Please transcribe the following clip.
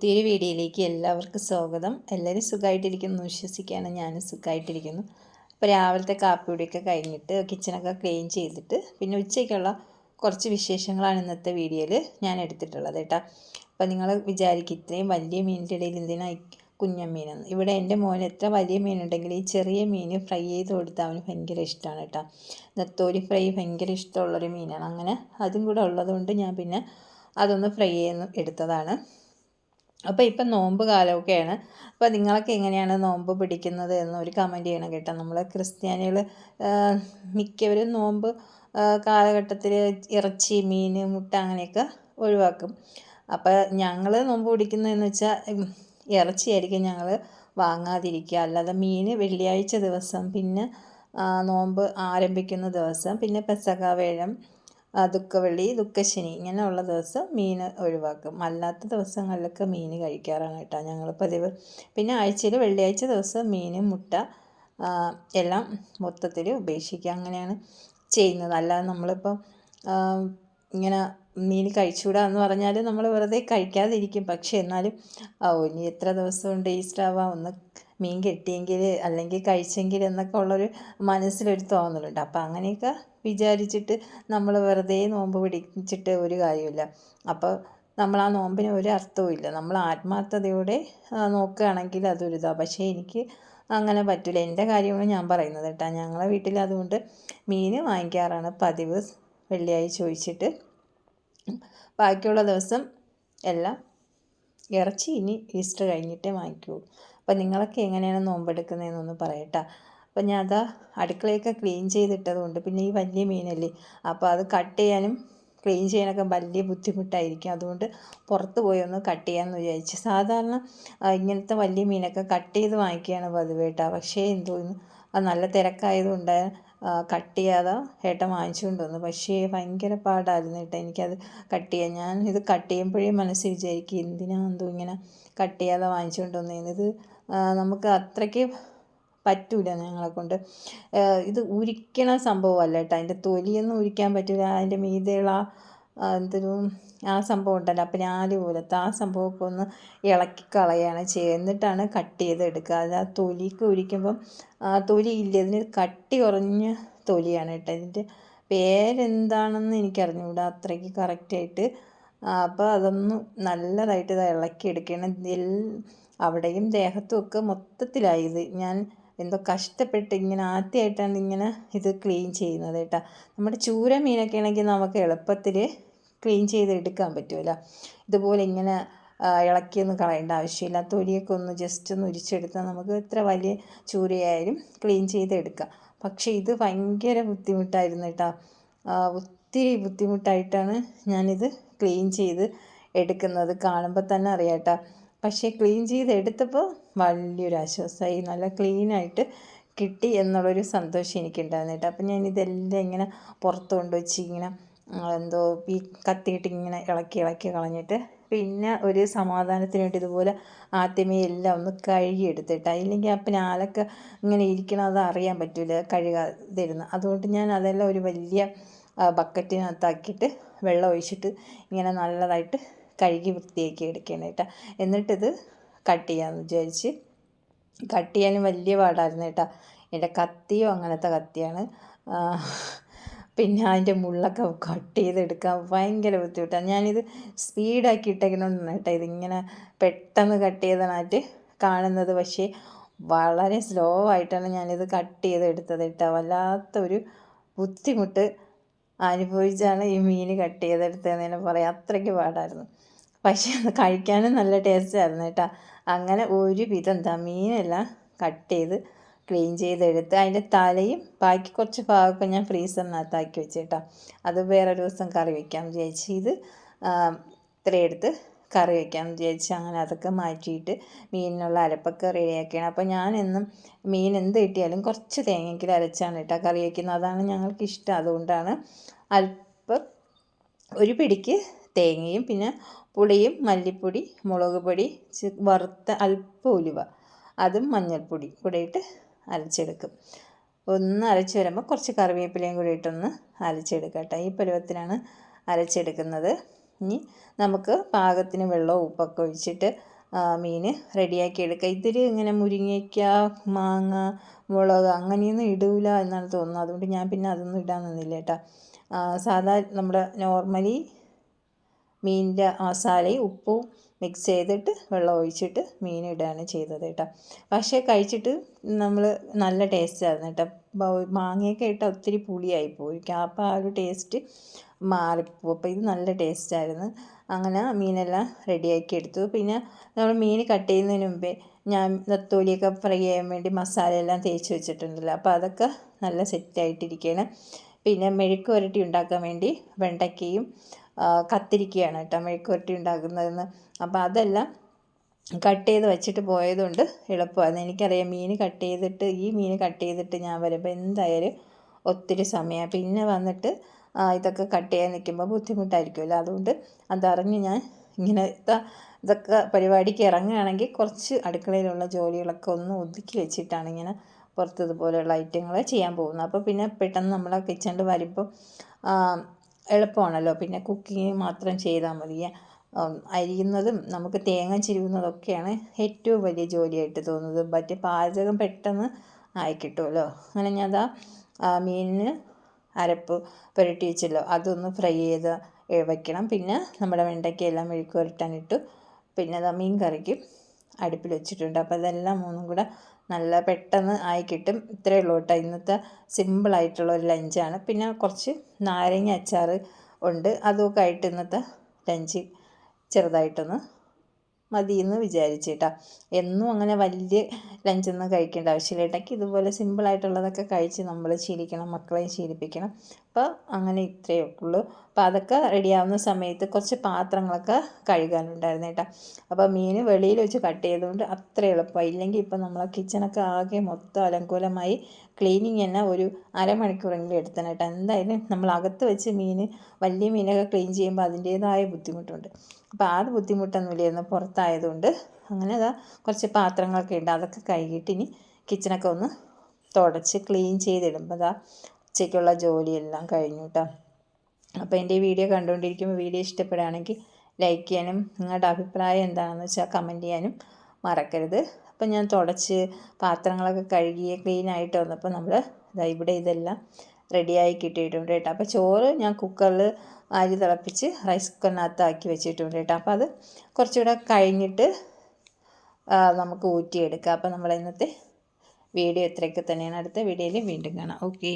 പുതിയൊരു വീഡിയോയിലേക്ക് എല്ലാവർക്കും സ്വാഗതം. എല്ലാവരും സുഖമായിട്ടിരിക്കുന്നു വിശ്വസിക്കുകയാണ് ഞാനും സുഖമായിട്ടിരിക്കുന്നു അപ്പോൾ രാവിലത്തെ കാപ്പിയുടെയൊക്കെ കഴിഞ്ഞിട്ട് കിച്ചണൊക്കെ ക്ലീൻ ചെയ്തിട്ട് പിന്നെ ഉച്ചയ്ക്കുള്ള കുറച്ച് വിശേഷങ്ങളാണ് ഇന്നത്തെ വീഡിയോയിൽ ഞാൻ എടുത്തിട്ടുള്ളത് കേട്ടോ. അപ്പോൾ നിങ്ങൾ വിചാരിക്കും ഇത്രയും വലിയ മീനിന്റെ ഇടയിൽ എന്തിനാ കുഞ്ഞമ്മീനെന്ന്. ഇവിടെ എന്റെ മോൻ എത്ര വലിയ മീനുണ്ടെങ്കിൽ ഈ ചെറിയ മീൻ ഫ്രൈ ചെയ്ത് കൊടുത്താൽ അവന് ഭയങ്കര ഇഷ്ടമാണ് കേട്ടോ. നെത്തോലി ഫ്രൈ ഭയങ്കര ഇഷ്ടമുള്ളൊരു മീനാണ്. അങ്ങനെ അതും കൂടെ ഉള്ളതുകൊണ്ട് ഞാൻ പിന്നെ അതൊന്ന് ഫ്രൈ ചെയ്യുന്നു എടുത്തതാണ്. അപ്പോൾ ഇപ്പം നോമ്പ് കാലമൊക്കെയാണ്. അപ്പോൾ നിങ്ങളൊക്കെ എങ്ങനെയാണ് നോമ്പ് പിടിക്കുന്നത് എന്നൊരു കമന്റ് ചെയ്യണം കേട്ടോ. നമ്മൾ ക്രിസ്ത്യാനികൾ മിക്കവരും നോമ്പ് കാലഘട്ടത്തിൽ ഇറച്ചി മീൻ മുട്ട അങ്ങനെയൊക്കെ ഒഴിവാക്കും. അപ്പോൾ ഞങ്ങൾ നോമ്പ് പിടിക്കുന്നതെന്ന് വെച്ചാൽ ഇറച്ചിയായിരിക്കും ഞങ്ങൾ വാങ്ങാതിരിക്കുക. അല്ലാതെ മീൻ വെള്ളിയാഴ്ച ദിവസം പിന്നെ നോമ്പ് ആരംഭിക്കുന്ന ദിവസം പിന്നെ പെസക വേഴം ദുഃഖവെള്ളി ദുഃഖശനി ഇങ്ങനെയുള്ള ദിവസം മീൻ ഒഴിവാക്കും. അല്ലാത്ത ദിവസങ്ങളിലൊക്കെ മീൻ കഴിക്കാറാണ് കേട്ടോ ഞങ്ങൾ പതിവ്. പിന്നെ ആഴ്ചയിൽ വെള്ളിയാഴ്ച ദിവസം മീൻ മുട്ട എല്ലാം മൊത്തത്തിൽ ഉപേക്ഷിക്കുക അങ്ങനെയാണ് ചെയ്യുന്നത്. അല്ലാതെ നമ്മളിപ്പം ഇങ്ങനെ മീൻ കഴിച്ചുകൂടാ എന്ന് പറഞ്ഞാൽ നമ്മൾ വെറുതെ കഴിക്കാതിരിക്കും. പക്ഷേ എന്നാലും ഓ ഇനി എത്ര ദിവസം ഈസ്റ്റർ ആവാം ഒന്ന് മീൻ കിട്ടിയെങ്കിൽ അല്ലെങ്കിൽ കഴിച്ചെങ്കിൽ എന്നൊക്കെ ഉള്ളൊരു മനസ്സിലൊരു തോന്നലുണ്ട്. അപ്പോൾ അങ്ങനെയൊക്കെ വിചാരിച്ചിട്ട് നമ്മൾ വെറുതെ നോമ്പ് പിടിച്ചിട്ട് ഒരു കാര്യമില്ല അപ്പോൾ നമ്മൾ ആ നോമ്പിന് ഒരു അർത്ഥവും ഇല്ല. നമ്മൾ ആത്മാർത്ഥതയോടെ നോക്കുകയാണെങ്കിൽ അതൊരു ഇതാണ് പക്ഷേ എനിക്ക് അങ്ങനെ പറ്റില്ല എന്റെ കാര്യമാണ് ഞാൻ പറയുന്നത് കേട്ടോ. ഞങ്ങളെ വീട്ടിൽ അതുകൊണ്ട് മീൻ വാങ്ങിക്കാറാണ് പതിവ്. വെള്ളിയായി ചോദിച്ചിട്ട് ബാക്കിയുള്ള ദിവസം എല്ലാം ഇറച്ചി ഇനി ഈസ്റ്റർ കഴിഞ്ഞിട്ടേ വാങ്ങിക്കുള്ളൂ അപ്പം നിങ്ങളൊക്കെ എങ്ങനെയാണ് നോമ്പെടുക്കുന്നതെന്നൊന്ന് പറയട്ടോ. അപ്പോൾ ഞാൻ അതാ അടുക്കളയൊക്കെ ക്ലീൻ ചെയ്തിട്ടതുകൊണ്ട് പിന്നെ ഈ വലിയ മീനല്ലേ അപ്പോൾ അത് കട്ട് ചെയ്യാനും ക്ലീൻ ചെയ്യാനൊക്കെ വലിയ ബുദ്ധിമുട്ടായിരിക്കും. അതുകൊണ്ട് പുറത്ത് പോയി ഒന്ന് കട്ട് ചെയ്യാമെന്ന് വിചാരിച്ചു. സാധാരണ ഇങ്ങനത്തെ വലിയ മീനൊക്കെ കട്ട് ചെയ്ത് വാങ്ങിക്കുകയാണ് പതിവ് കേട്ടോ പക്ഷേ എന്തോ നല്ല തിരക്കായതുകൊണ്ട് കട്ട് ചെയ്യാതെ ഏട്ടൻ വാങ്ങിച്ചുകൊണ്ട് വന്നു പക്ഷേ ഭയങ്കര പാടായിരുന്നു കേട്ടോ എനിക്കത് കട്ട് ചെയ്യാൻ. ഞാൻ ഇത് കട്ട് ചെയ്യുമ്പോഴേ മനസ്സിൽ വിചാരിക്കും എന്തിനാ എന്തോ ഇങ്ങനെ കട്ട് ചെയ്യാതെ വാങ്ങിച്ചുകൊണ്ട് വന്നേന്ന് ഇത് നമുക്ക് അത്രയ്ക്ക് പറ്റൂല ഞങ്ങളെ കൊണ്ട്. ഇത് ഉരിക്കണ സംഭവമല്ല കേട്ടോ. അതിന്റെ തൊലിയൊന്നും ഉരിക്കാൻ പറ്റില്ല അതിന്റെ മീതെയുള്ള എന്തൊരു ആ സംഭവം ഉണ്ടല്ലോ. ഞാൻ പോലത്തെ ആ സംഭവമൊക്കെ ഒന്ന് ഇളക്കി കളയാണ് ചെയ്യുക. കട്ട് ചെയ്ത് എടുക്കുക. അത് ആ തൊലിക്ക് ഉരിക്കുമ്പം തൊലി ഇല്ല. ഇതിന് കട്ടി കുറഞ്ഞ തൊലിയാണ് കേട്ടോ. ഇതിന്റെ പേരെന്താണെന്ന് എനിക്കറിഞ്ഞുകൂടാ അത്രയ്ക്ക് കറക്റ്റായിട്ട് അപ്പോൾ അതൊന്ന് നല്ലതായിട്ട് ഇത് ഇളക്കി എടുക്കണം. അവിടെയും ദേഹത്തും ഒക്കെ മൊത്തത്തിലായി ഇത്. ഞാൻ എന്തോ കഷ്ടപ്പെട്ട് ഇങ്ങനെ ആദ്യമായിട്ടാണ് ഇങ്ങനെ ഇത് ക്ലീൻ ചെയ്യുന്നത് കേട്ടോ. നമ്മുടെ ചൂര മീനൊക്കെ ആണെങ്കിൽ നമുക്ക് എളുപ്പത്തിൽ ക്ലീൻ ചെയ്തെടുക്കാൻ പറ്റുമല്ലോ. ഇതുപോലെ ഇങ്ങനെ ഇളക്കിയൊന്നും കളയേണ്ട ആവശ്യമില്ല. തൊലിയൊക്കെ ഒന്ന് ജസ്റ്റ് ഒന്ന് ഉരിച്ചെടുത്താൽ നമുക്ക് എത്ര വലിയ ചൂരയായാലും ക്ലീൻ ചെയ്തെടുക്കാം പക്ഷേ ഇത് ഭയങ്കര ബുദ്ധിമുട്ടായിരുന്നു കേട്ടോ. ഒത്തിരി ബുദ്ധിമുട്ടായിട്ടാണ് ഞാനിത് ക്ലീൻ ചെയ്ത് എടുക്കുന്നത്. കാണുമ്പോൾ തന്നെ അറിയാം കേട്ടോ. പക്ഷേ ക്ലീൻ ചെയ്ത് എടുത്തപ്പോൾ വലിയൊരു ആശ്വാസമായി നല്ല ക്ലീനായിട്ട് കിട്ടി എന്നുള്ളൊരു സന്തോഷം എനിക്കുണ്ടായിരുന്നു കേട്ടോ. അപ്പം ഞാൻ ഇതെല്ലാം ഇങ്ങനെ പുറത്ത് കൊണ്ടുവച്ച് ഇങ്ങനെ എന്തോ ഈ കത്തിയിട്ട് ഇങ്ങനെ ഇളക്കി ഇളക്കി കളഞ്ഞിട്ട് പിന്നെ ഒരു സമാധാനത്തിന് വേണ്ടി ഇതുപോലെ ആദ്യമേ എല്ലാം ഒന്ന് കഴുകി എടുത്തിട്ട് ഇല്ലെങ്കിൽ അപ്പം ഞാനൊക്കെ ഇങ്ങനെ ഇരിക്കണം അത് അറിയാൻ പറ്റില്ല കഴുകാതിരുന്ന്. അതുകൊണ്ട് ഞാൻ അതെല്ലാം ഒരു വലിയ ബക്കറ്റിനകത്താക്കിയിട്ട് വെള്ളം ഒഴിച്ചിട്ട് ഇങ്ങനെ നല്ലതായിട്ട് കഴുകി വൃത്തിയാക്കി എടുക്കണം കേട്ടോ. എന്നിട്ടിത് കട്ട് ചെയ്യാമെന്ന് വിചാരിച്ച് കട്ട് ചെയ്യാനും വലിയ പാടായിരുന്നു കേട്ടോ. എന്റെ കത്തിയോ അങ്ങനത്തെ കത്തിയാണ്. പിന്നെ അതിന്റെ മുള്ളൊക്കെ കട്ട് ചെയ്തെടുക്കാൻ ഭയങ്കര ബുദ്ധിമുട്ടാണ് ഞാനിത് സ്പീഡാക്കി ഇട്ടേക്കുന്നുണ്ടെന്ന് കേട്ടോ ഇതിങ്ങനെ പെട്ടെന്ന് കട്ട് ചെയ്തതായിട്ട് കാണുന്നത്. പക്ഷേ വളരെ സ്ലോ ആയിട്ടാണ് ഞാനിത് കട്ട് ചെയ്തെടുത്തത് കേട്ടോ. വല്ലാത്തൊരു ബുദ്ധിമുട്ട് അനുഭവിച്ചാണ് ഈ മീൻ കട്ട് ചെയ്തെടുത്തതെന്ന് തന്നെ പറയാം. അത്രയ്ക്ക് പാടായിരുന്നു. പക്ഷേ അത് കഴിക്കാനും നല്ല ടേസ്റ്റ് ആയിരുന്നു കേട്ടോ. അങ്ങനെ ഒരു വിധം എന്താ മീനെല്ലാം കട്ട് ചെയ്ത് ക്ലീൻ ചെയ്തെടുത്ത് അതിന്റെ തലയും ബാക്കി കുറച്ച് ഭാഗമൊക്കെ ഞാൻ ഫ്രീസറിനകത്താക്കി വെച്ച് കേട്ടോ അത് വേറെ ഒരു ദിവസം കറി വയ്ക്കാം വിചാരിച്ച് ഇത് ഇത്രയും എടുത്ത് കറി വയ്ക്കാം വിചാരിച്ച് അങ്ങനെ അതൊക്കെ മാറ്റിയിട്ട് മീനിനുള്ള അരപ്പൊക്കെ റെഡിയാക്കിയാണ് അപ്പോൾ ഞാൻ എന്നും മീൻ എന്ത് കിട്ടിയാലും കുറച്ച് തേങ്ങയ്ക്കിൽ അരച്ചാണ് കേട്ടോ കറി വയ്ക്കുന്നത് അതാണ് ഞങ്ങൾക്ക് ഇഷ്ടം. അതുകൊണ്ടാണ് അല്പം ഒരു പിടിക്ക് തേങ്ങയും പിന്നെ പുളിയും മല്ലിപ്പൊടി മുളക് പൊടി വറുത്ത അല്പം ഉലുവ. അതും മഞ്ഞൾപ്പൊടി കൂടെ ഇട്ട് അരച്ചെടുക്കും. ഒന്ന് അരച്ച് വരുമ്പോൾ കുറച്ച് കറിവേപ്പിലയും കൂടി ഇട്ടൊന്ന് അരച്ചെടുക്കാം കേട്ടോ. ഈ പരുവത്തിനാണ് അരച്ചെടുക്കുന്നത്. ഇനി നമുക്ക് പാകത്തിന് വെള്ളവും ഉപ്പൊക്കെ ഒഴിച്ചിട്ട് മീൻ റെഡിയാക്കി എടുക്കുക ഇതിൽ ഇങ്ങനെ മുരിങ്ങയ്ക്ക മാങ്ങ മുളക് അങ്ങനെയൊന്നും ഇടൂല എന്നാണ് തോന്നുന്നത്. അതുകൊണ്ട് ഞാൻ പിന്നെ അതൊന്നും ഇടാൻ നിന്നില്ല കേട്ടോ. സാധാ നമ്മുടെ നോർമലി മീനിന്റെ മസാലയും ഉപ്പും മിക്സ് ചെയ്തിട്ട് വെള്ളം ഒഴിച്ചിട്ട് മീൻ ഇടുകയാണ് ചെയ്തത് കേട്ടോ. പക്ഷേ കഴിച്ചിട്ട് നമ്മൾ നല്ല ടേസ്റ്റ് ആയിരുന്നു കേട്ടോ. മാങ്ങയൊക്കെ ഇട്ട ഒത്തിരി പുളിയായി പോയി. അപ്പോൾ ആ ഒരു ടേസ്റ്റ് മാറിപ്പോവും അപ്പോൾ ഇത് നല്ല ടേസ്റ്റ് ആയിരുന്നു. അങ്ങനെ മീനെല്ലാം റെഡിയാക്കി എടുത്തു. പിന്നെ നമ്മൾ മീൻ കട്ട് ചെയ്യുന്നതിന് മുമ്പേ ഞാൻ നത്തോലിയൊക്കെ ഫ്രൈ ചെയ്യാൻ വേണ്ടി മസാലയെല്ലാം തേച്ച് വെച്ചിട്ടുണ്ടല്ലോ. അപ്പോൾ അതൊക്കെ നല്ല സെറ്റായിട്ടിരിക്കുകയാണ് പിന്നെ മെഴുക്ക് പുരട്ടി ഉണ്ടാക്കാൻ വേണ്ടി വെണ്ടയ്ക്കയും കത്തിരിക്കുകയാണ് കേട്ടോ മെഴുക്കുവരട്ടി ഉണ്ടാക്കുന്നതെന്ന്. അപ്പോൾ അതെല്ലാം കട്ട് ചെയ്ത് വെച്ചിട്ട് പോയതുകൊണ്ട് എളുപ്പമാണ് എനിക്കറിയാം മീൻ കട്ട് ചെയ്തിട്ട് ഈ മീൻ കട്ട് ചെയ്തിട്ട് ഞാൻ വരുമ്പോൾ എന്തായാലും ഒത്തിരി സമയമാണ് പിന്നെ വന്നിട്ട് ഇതൊക്കെ കട്ട് ചെയ്യാൻ നിൽക്കുമ്പോൾ ബുദ്ധിമുട്ടായിരിക്കുമല്ലോ. അതുകൊണ്ട് അതറിഞ്ഞ് ഞാൻ ഇങ്ങനത്തെ ഇതൊക്കെ പരിപാടിക്ക് ഇറങ്ങുകയാണെങ്കിൽ കുറച്ച് അടുക്കളയിലുള്ള ജോലികളൊക്കെ ഒന്ന് ഒതുക്കി വെച്ചിട്ടാണ് ഇങ്ങനെ പുറത്തതുപോലെയുള്ള ഐറ്റങ്ങൾ ചെയ്യാൻ പോകുന്നത്. അപ്പോൾ പിന്നെ പെട്ടെന്ന് നമ്മൾ കിച്ചണിൽ വരുമ്പോൾ എളുപ്പമാണല്ലോ. പിന്നെ കുക്കിങ് മാത്രം ചെയ്താൽ മതി. അരിയുന്നതും നമുക്ക് തേങ്ങ ചിരുവുന്നതൊക്കെയാണ് ഏറ്റവും വലിയ ജോലിയായിട്ട് തോന്നുന്നത്. മറ്റേ പാചകം പെട്ടെന്ന് ആയി കിട്ടുമല്ലോ. അങ്ങനെ ഞാൻ അതാ മീനിന് അരപ്പ് പുരട്ടി വെച്ചല്ലോ. അതൊന്ന് ഫ്രൈ ചെയ്ത് വയ്ക്കണം പിന്നെ നമ്മുടെ വെണ്ടയ്ക്കയെല്ലാം മെഴുക്ക് പുരട്ടാനിട്ടു. പിന്നെ അത് മീൻ കറിക്ക് അടുപ്പിൽ വെച്ചിട്ടുണ്ട്. അപ്പോൾ അതെല്ലാം മൂന്നും കൂടെ നല്ല പെട്ടെന്ന് ആയി കിട്ടും. ഇത്രയേ ഉള്ളൂ കേട്ടോ. ഇന്നത്തെ സിമ്പിളായിട്ടുള്ള ഒരു ലഞ്ചാണ് പിന്നെ കുറച്ച് നാരങ്ങ അച്ചാർ ഉണ്ട്. അതൊക്കെ ആയിട്ട് ഇന്നത്തെ ലഞ്ച് ചെറുതായിട്ടൊന്ന് മതിയെന്ന് വിചാരിച്ചേട്ടാ. എന്നും അങ്ങനെ വലിയ ലഞ്ചൊന്നും കഴിക്കേണ്ട ആവശ്യമില്ല. ഇടയ്ക്ക് ഇതുപോലെ സിമ്പിളായിട്ടുള്ളതൊക്കെ കഴിച്ച് നമ്മൾ ശീലിക്കണം മക്കളെയും ശീലിപ്പിക്കണം. അപ്പോൾ അങ്ങനെ ഇത്രയേ ഉള്ളൂ. അപ്പോൾ അതൊക്കെ റെഡിയാവുന്ന സമയത്ത് കുറച്ച് പാത്രങ്ങളൊക്കെ കഴുകാനുണ്ടായിരുന്നു കേട്ടോ. അപ്പോൾ മീൻ വെളിയിൽ വെച്ച് കട്ട് ചെയ്തുകൊണ്ട് അത്ര എളുപ്പമായി. ഇല്ലെങ്കിൽ ഇപ്പോൾ നമ്മളെ കിച്ചണൊക്കെ ആകെ മൊത്തം അലങ്കോലമായി ക്ലീനിങ് തന്നെ ഒരു അരമണിക്കൂറെങ്കിലും എടുത്തണം കേട്ടോ. എന്തായാലും നമ്മൾ അകത്ത് വെച്ച് മീൻ വലിയ മീനൊക്കെ ക്ലീൻ ചെയ്യുമ്പോൾ അതിന്റേതായ ബുദ്ധിമുട്ടുണ്ട്. അപ്പോൾ ആ ബുദ്ധിമുട്ടൊന്നുമില്ലായിരുന്നു പുറത്തായതുകൊണ്ട് അങ്ങനെ അതാ കുറച്ച് പാത്രങ്ങളൊക്കെ ഉണ്ട്. അതൊക്കെ കഴുകിയിട്ട് ഇനി കിച്ചണൊക്കെ ഒന്ന് തുടച്ച് ക്ലീൻ ചെയ്തിടുമ്പോൾ അതാ ഉച്ചയ്ക്കുള്ള ജോലിയെല്ലാം കഴിഞ്ഞു കേട്ടോ. അപ്പോൾ എന്റെ വീഡിയോ കണ്ടുകൊണ്ടിരിക്കുമ്പോൾ വീഡിയോ ഇഷ്ടപ്പെടുകയാണെങ്കിൽ ലൈക്ക് ചെയ്യാനും നിങ്ങളുടെ അഭിപ്രായം എന്താണെന്ന് വെച്ചാൽ കമന്റ് ചെയ്യാനും മറക്കരുത്. അപ്പം ഞാൻ തുടച്ച് പാത്രങ്ങളൊക്കെ കഴുകി ക്ലീൻ ആയിട്ട് വന്നപ്പോൾ നമ്മൾ ഇവിടെ ഇതെല്ലാം റെഡിയായി കിട്ടിയിട്ടുണ്ട് കേട്ടോ. അപ്പോൾ ചോറ് ഞാൻ കുക്കറിൽ അരി തിളപ്പിച്ച് റൈസ് കുക്കറിനകത്ത് ആക്കി വെച്ചിട്ടുണ്ട് കേട്ടോ. അപ്പോൾ അത് കുറച്ചുകൂടെ കഴിഞ്ഞിട്ട് നമുക്ക് ഊറ്റിയെടുക്കാം. അപ്പോൾ നമ്മൾ ഇന്നത്തെ വീഡിയോ ഇത്രയൊക്കെ തന്നെയാണ്. അടുത്ത വീഡിയോയിൽ വീണ്ടും കാണാം. ഓക്കെ